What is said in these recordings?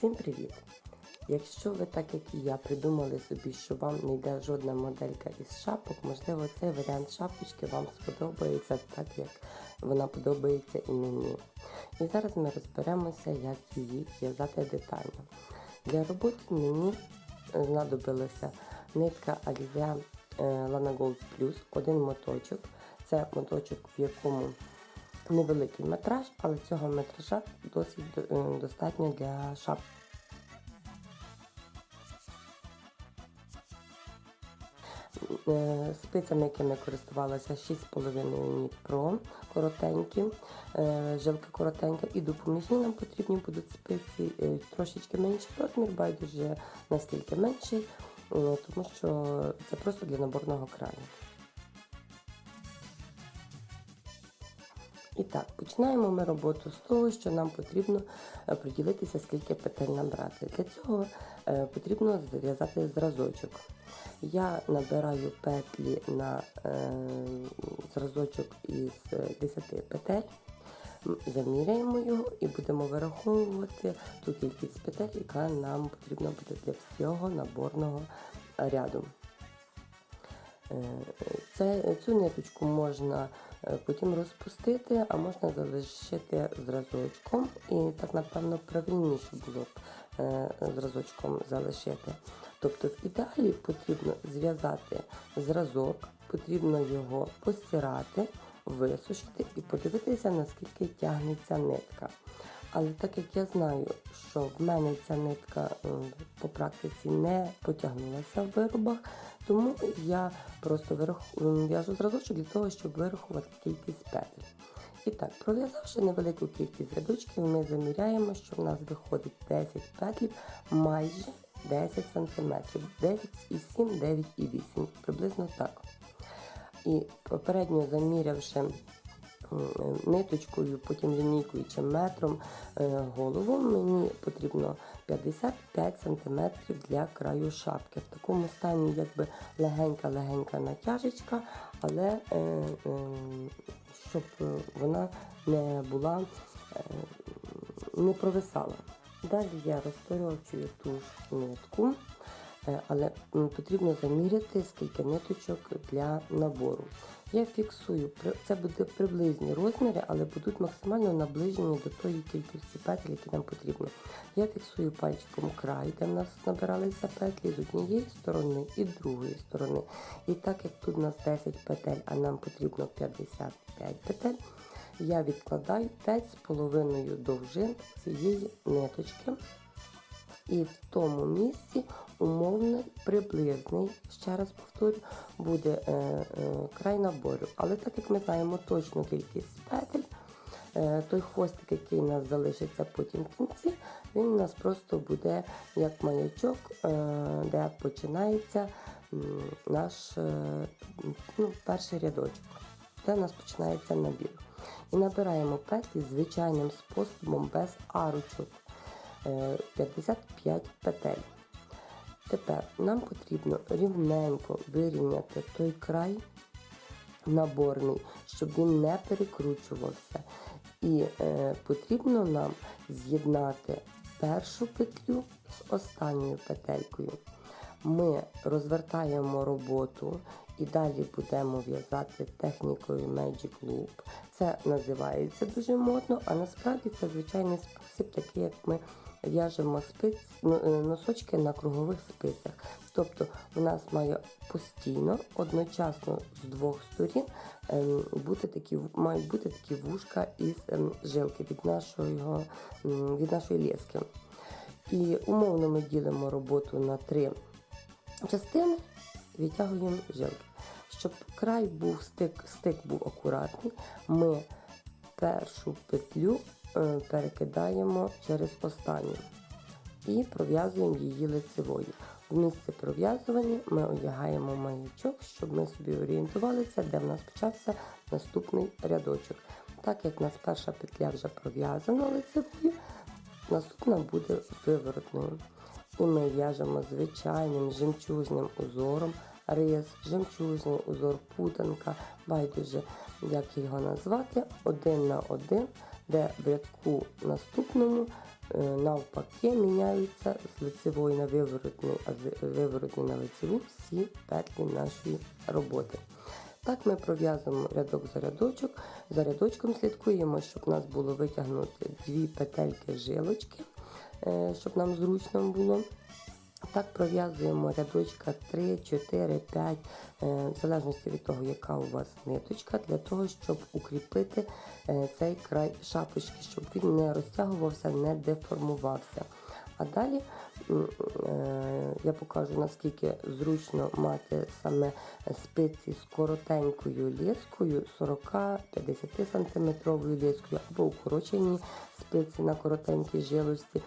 Всім привіт! Якщо ви, так як і я, придумали собі, що вам не йде жодна моделька із шапок, можливо, цей варіант шапочки вам сподобається так, як вона подобається і мені. І зараз ми розберемося, як її в'язати детально. Для роботи мені знадобилася нитка Alize е, Lana Gold Plus, один моточок. Це моточок, в якому невеликий метраж, але цього метража досить е, достатньо для шапки. Е, Спицями, якими користувалася 6,5 ніт Pro, коротенькі, е, жилка коротенька, і допоміжні нам потрібні будуть спиці трошечки менший розмір, байдуже наскільки менший, тому що це просто для наборного краю. І так, починаємо ми роботу з того, що нам потрібно е, приділитися, скільки петель набрати. Для цього е, потрібно зв'язати зразочок. Я набираю петлі на е, зразочок із 10 петель, заміряємо його і будемо вираховувати ту кількість петель, яка нам потрібна буде для всього наборного ряду. Е, Це, цю ниточку можна е, потім розпустити, а можна залишити зразочком. І так, напевно, правильніше було б е, зразочком залишити. Тобто, в ідеалі потрібно зв'язати зразок, потрібно його постирати, висушити і подивитися, наскільки тягнеться нитка. Але так як я знаю, що в мене ця нитка по практиці не потягнулася в виробах, тому я просто вирах- в'яжу зразочок для того, щоб вирахувати кількість петель. І так, пров'язавши невелику кількість рядочків, ми заміряємо, що в нас виходить 10 петлів майже 10 см, 9,7, 9,8, приблизно так. І попередньо замірявши ниточкою, потім лінійкою чи метром е, голову, мені потрібно 55 см для краю шапки. В такому стані якби легенька-легенька натяжечка, але е, е, щоб вона не була, е, не провисала. Далі я розторочую ту ж нитку. Е, але потрібно заміряти, скільки ниточок для набору. Я фіксую, це буде приблизні розміри, але будуть максимально наближені до тої кількості петель, які нам потрібно. Я фіксую пальчиком край, де в нас набиралися петлі з однієї сторони і з другої сторони. І так як тут у нас 10 петель, а нам потрібно 55 петель, я відкладаю 5,5 довжин цієї ниточки. І в тому місці умовний приблизний, ще раз повторю, буде е, е, край набору. Але так як ми знаємо точну кількість петель, е, той хвостик, який у нас залишиться потім в кінці, він у нас просто буде як маячок, е, де починається наш е, ну, перший рядочок, де у нас починається набір. І набираємо петлі звичайним способом без арочок. Е, 55 петель. Тепер нам потрібно рівненько вирівняти той край наборний, щоб він не перекручувався. І е, потрібно нам з'єднати першу петлю з останньою петелькою. Ми розвертаємо роботу і далі будемо в'язати технікою Magic Loop. Це називається дуже модно, а насправді це звичайний спосіб, такий як ми в'яжемо ну, е, носочки на кругових спицях. Тобто у нас має постійно, одночасно з двох сторін ем, бути такі, мають бути такі вушка із ем, жилки від нашої, м, від нашої лески. І умовно ми ділимо роботу на три частини, відтягуємо жилки. Щоб край був стик, стик був акуратний, ми першу петлю е, перекидаємо через останню і пров'язуємо її лицевою. В місце пров'язування ми одягаємо маячок, щоб ми собі орієнтувалися, де в нас почався наступний рядочок. Так як в нас перша петля вже пров'язана лицевою, наступна буде виворотною. І ми в'яжемо звичайним жемчужним узором, рис, жемчужний узор, путанка, байдуже, як його назвати, один на один, де в рядку наступному е, навпаки міняються з лицевої на виворотну, виворотної на лицеву всі петлі нашої роботи. Так ми пров'язуємо рядок за рядочок. За рядочком слідкуємо, щоб у нас було витягнути дві петельки жилочки, щоб нам зручно було. Так пров'язуємо рядочка 3, 4, 5, е, в залежності від того, яка у вас ниточка, для того, щоб укріпити е, цей край шапочки, щоб він не розтягувався, не деформувався. А далі е, я покажу, наскільки зручно мати саме спиці з коротенькою ліскою, 40-50 см ліскою або укорочені спиці на коротенькій жилочці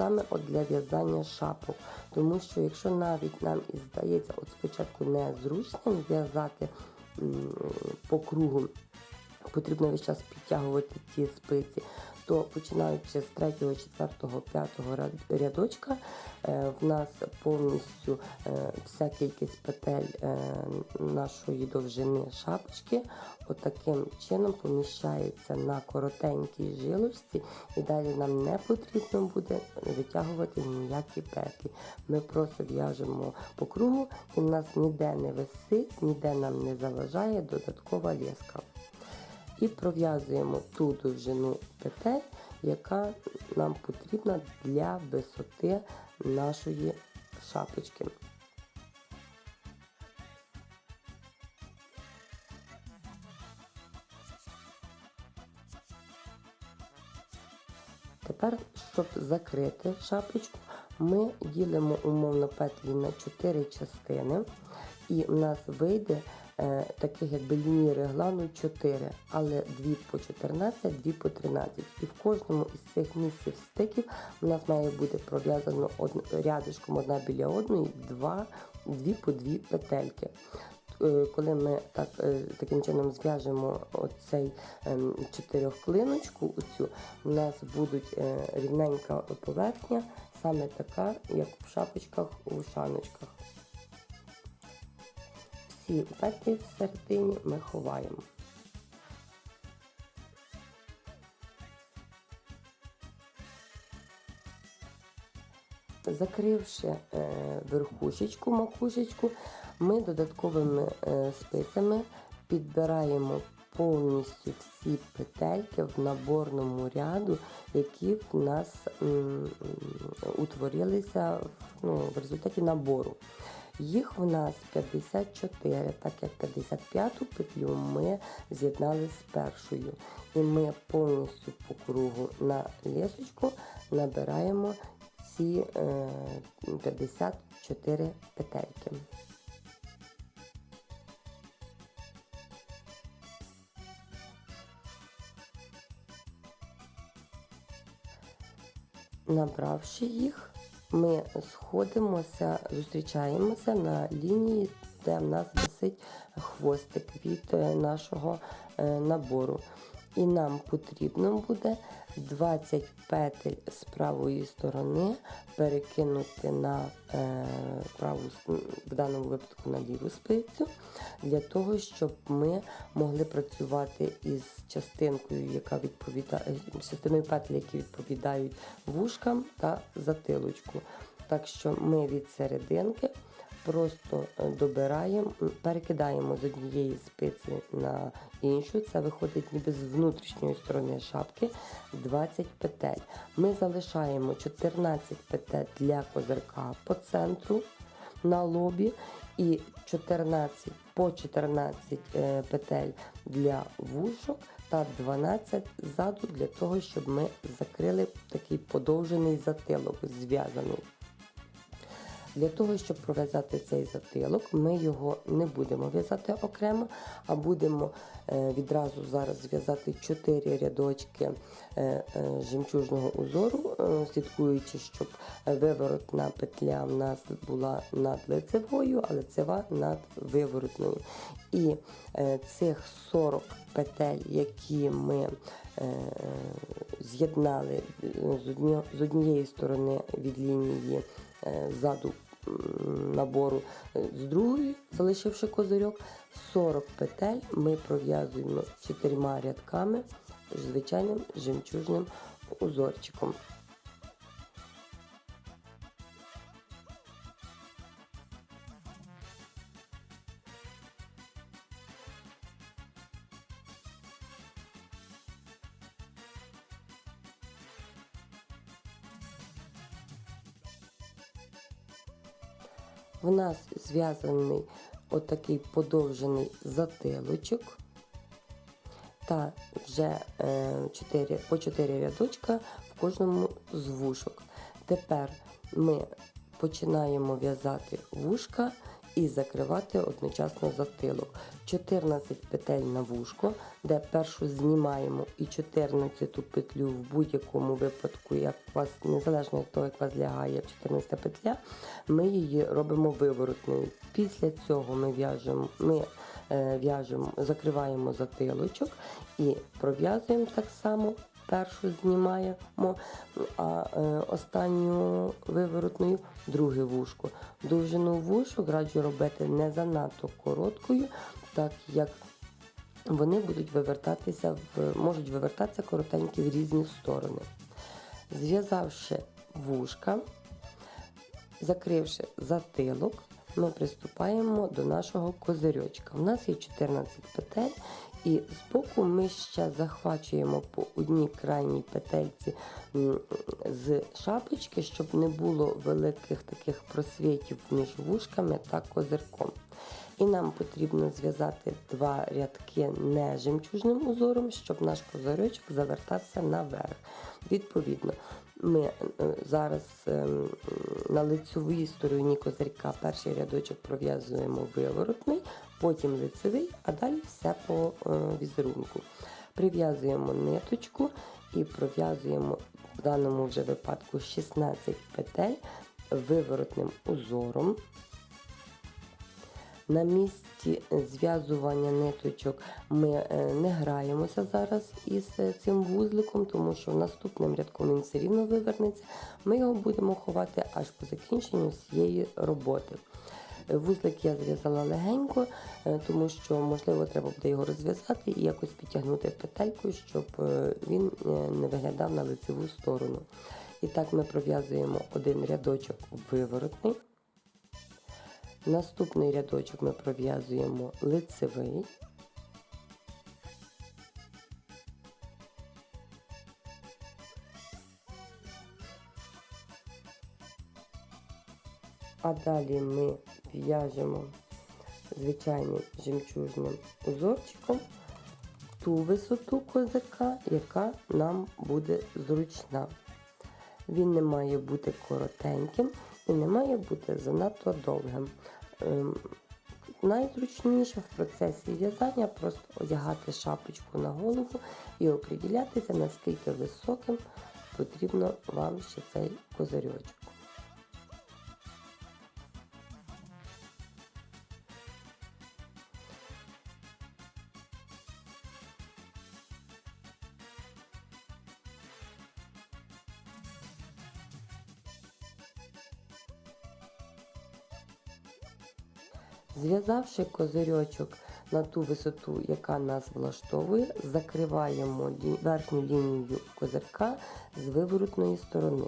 саме от для в'язання шапок. Тому що якщо навіть нам і здається, от спочатку незручним в'язати по кругу, потрібно весь час підтягувати ті спиці, то починаючи з 3, 4, 5 рядочка, е, в нас повністю е, вся кількість петель е, нашої довжини шапочки отаким чином поміщається на коротенькій жилочці, і далі нам не потрібно буде витягувати ніякі петлі. Ми просто в'яжемо по кругу, і в нас ніде не висить, ніде нам не заважає додаткова леска і пров'язуємо ту довжину петель, яка нам потрібна для висоти нашої шапочки. Тепер, щоб закрити шапочку, ми ділимо умовно петлі на 4 частини, і в нас вийде таких якби ліній реглану 4, але 2 по 14, 2 по 13. І в кожному із цих місців стиків у нас має бути пров'язано рядишком одна біля одної, 2, 2 по 2 петельки. Е, Коли ми так, е, таким чином зв'яжемо оцей ем, чотирьохклиночку, оцю, у нас будуть е, рівненька поверхня, саме така, як в шапочках у шаночках. Всі петлі всередині ми ховаємо. Закривши е, верхушечку, макушечку, ми додатковими е, спицями підбираємо повністю всі петельки в наборному ряду, які в нас утворилися ну, в результаті набору. Їх в нас 54, так як 55-ту петлю ми з'єднали з першою. І ми повністю по кругу на лісочку набираємо ці е, 54 петельки. Набравши їх, ми сходимося, зустрічаємося на лінії, де в нас висить хвостик від е, нашого е, набору. І нам потрібно буде 20 петель з правої сторони перекинути на е, праву, в даному випадку на ліву спицю, для того, щоб ми могли працювати із частинкою, яка відповідає, частиною петель, які відповідають вушкам та затилочку. Так що ми від серединки просто е, добираємо, перекидаємо з однієї спиці на іншу. Це виходить ніби з внутрішньої сторони шапки 20 петель. Ми залишаємо 14 петель для козирка по центру на лобі і 14 по 14 е, петель для вушок та 12 ззаду для того, щоб ми закрили такий подовжений затилок зв'язаний. Для того, щоб пров'язати цей затилок, ми його не будемо в'язати окремо, а будемо е, відразу зараз зв'язати 4 рядочки е, е, жемчужного узору, слідкуючи, щоб виворотна петля в нас була над лицевою, а лицева над виворотною. І цих 40 петель, які ми з'єднали з однієї сторони від лінії ззаду м, набору е, з другої, залишивши козирьок, 40 петель ми пров'язуємо чотирма рядками звичайним жемчужним узорчиком. В нас зв'язаний отакий подовжений затилочок та вже е, 4, по 4 рядочка в кожному з вушок. Тепер ми починаємо в'язати вушка і закривати одночасно затилок. 14 петель на вушко, де першу знімаємо і 14 петлю в будь-якому випадку, як у вас, незалежно від того, як у вас лягає 14 петля, ми її робимо виворотною. Після цього ми в'яжемо, ми е, в'яжемо, закриваємо затилочок і пров'язуємо так само. Першу знімаємо, а е, останню виворотною друге вушко. Довжину вушок раджу робити не занадто короткою, так як вони будуть вивертатися в, можуть вивертатися коротенькі в різні сторони. Зв'язавши вушка, закривши затилок, ми приступаємо до нашого козирьочка. У нас є 14 петель, і збоку ми ще захвачуємо по одній крайній петельці з шапочки, щоб не було великих таких просвітів між вушками та козирком. І нам потрібно зв'язати два рядки не жемчужним узором, щоб наш козирьочок завертався наверх. Відповідно, ми е, зараз ем, на лицевій стороні козирька перший рядочок пров'язуємо виворотний, потім лицевий, а далі все по е, візерунку. Прив'язуємо ниточку і пров'язуємо в даному вже випадку 16 петель виворотним узором. На місці зв'язування ниточок ми е, не граємося зараз із е, цим вузликом, тому що наступним рядком він все рівно вивернеться. Ми його будемо ховати аж по закінченню цієї роботи. Вузлик я зв'язала легенько, е, тому що, можливо, треба буде його розв'язати і якось підтягнути петельку, щоб е, він е, не виглядав на лицеву сторону. І так ми пров'язуємо один рядочок виворотний. Наступний рядочок ми пров'язуємо лицевий. А далі ми в'яжемо звичайним жемчужним узорчиком ту висоту козирка, яка нам буде зручна. Він не має бути коротеньким і не має бути занадто довгим. Ем, Найзручніше в процесі в'язання просто одягати шапочку на голову і оприділятися, наскільки високим потрібно вам ще цей козирьочок. Зв'язавши козирьочок на ту висоту, яка нас влаштовує, закриваємо верхню лінію козирка з виворотної сторони,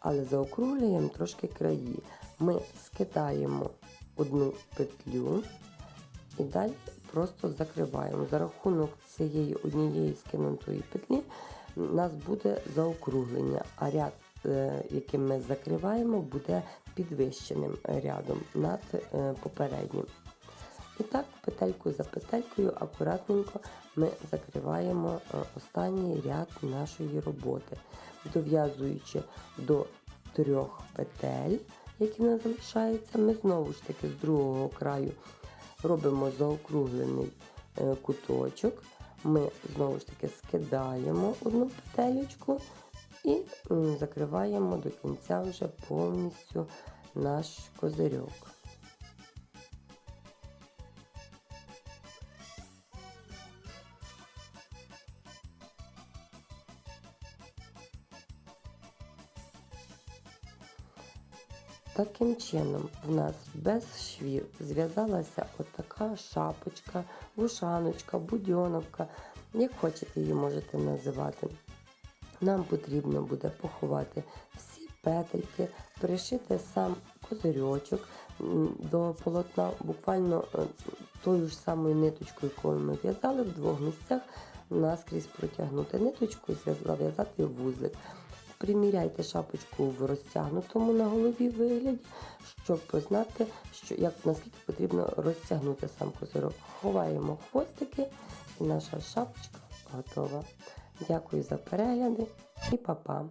але заокруглюємо трошки краї. Ми скидаємо одну петлю і далі просто закриваємо. За рахунок цієї однієї скинутої петлі у нас буде заокруглення, а ряд, яким ми закриваємо, буде підвищеним рядом над е, попереднім. І так, петельку за петелькою, акуратненько ми закриваємо е, останній ряд нашої роботи, дов'язуючи до трьох петель, які нас залишаються, ми знову ж таки з другого краю робимо заокруглений е, куточок. Ми знову ж таки скидаємо одну петелечку і закриваємо до кінця вже повністю наш козирьок. Таким чином, в нас без швів зв'язалася отака шапочка, вушаночка, будьоновка, як хочете її можете називати. Нам потрібно буде поховати всі петельки, пришити сам козирьочок до полотна, буквально е, тою ж самою ниточкою, якою ми в'язали в двох місцях, наскрізь протягнути ниточку і зав'язати вузлик. приміряйте шапочку в розтягнутому на голові вигляді, щоб знати, що, як, наскільки потрібно розтягнути сам козирок. Ховаємо хвостики і наша шапочка готова. Дякую за перегляди і па-па!